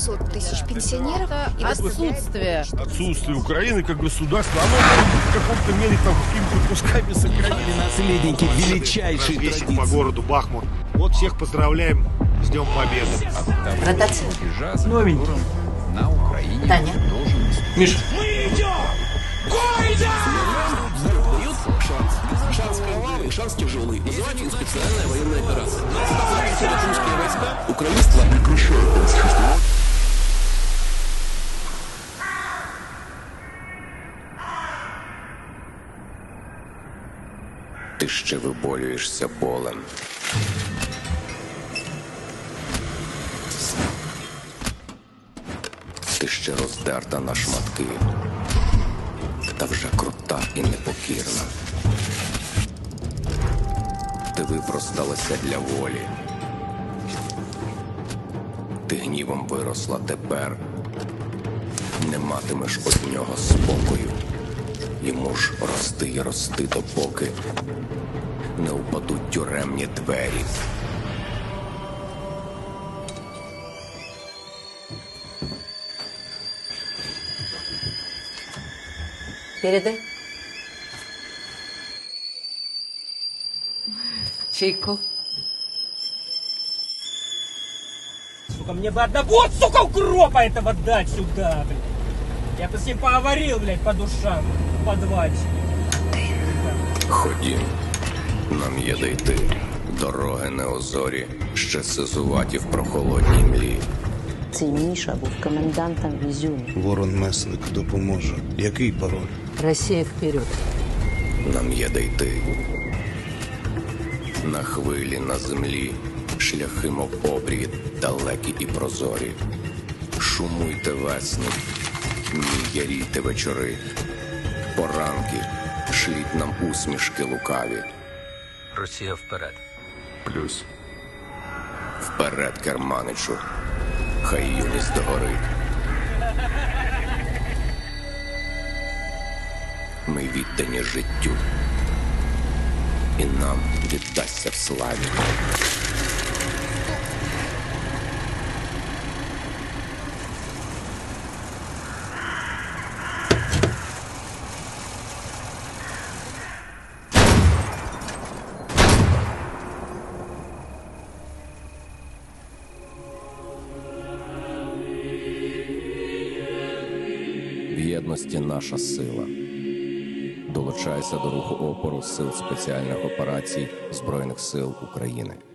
300 тысяч пенсионеров и Отсутствие. Отсутствие Украины как государства, оно в каком-то мере там какими-то кусками сохранить. Наследники величайшей Весит по традиции. городу Бахмут. Вот всех поздравляем с Днем Победы. Ротация. Новенький. на Украине Таня. должен Миша. Шанс кровавый, шанс тяжелый. Называется специальная военная операция. Заходят русские войска, украинство прекращает. Ти ще виболюєшся болем. Ти ще роздерта на шматки, та вже крута і непокірна. Ти випросталася для волі. Ти гнівом виросла тепер. Не матимеш од нього спокою. Йому ж рости й рости допоки не упадуть тюремні двері. Передай. Чайку. Сука, мне бы одного, сука, укропа этого дать сюда, блядь. Я бы с ним поговорил, блядь, по душам, подвальчик. Ходім, нам є де йти. Дороги неозорі, ще сизуваті в прохолодній млі. Цей Міша був комендантом в Ізюмі. Ворон месник допоможе. Який пароль? Росія вперед. Нам є де йти. На хвилі, на землі, шляхи, мов обрії, далекі і прозорі. Шумуйте весни, ні ярійте вечори. Поранки, шліть нам усмішки лукаві. Росія вперед. Плюс. Вперед, керманичу. Хай юність догорить. Ми віддані життю. І нам віддасться в славі. Єдності наша сила. Долучайся до руху опору сил спеціальних операцій Збройних сил України.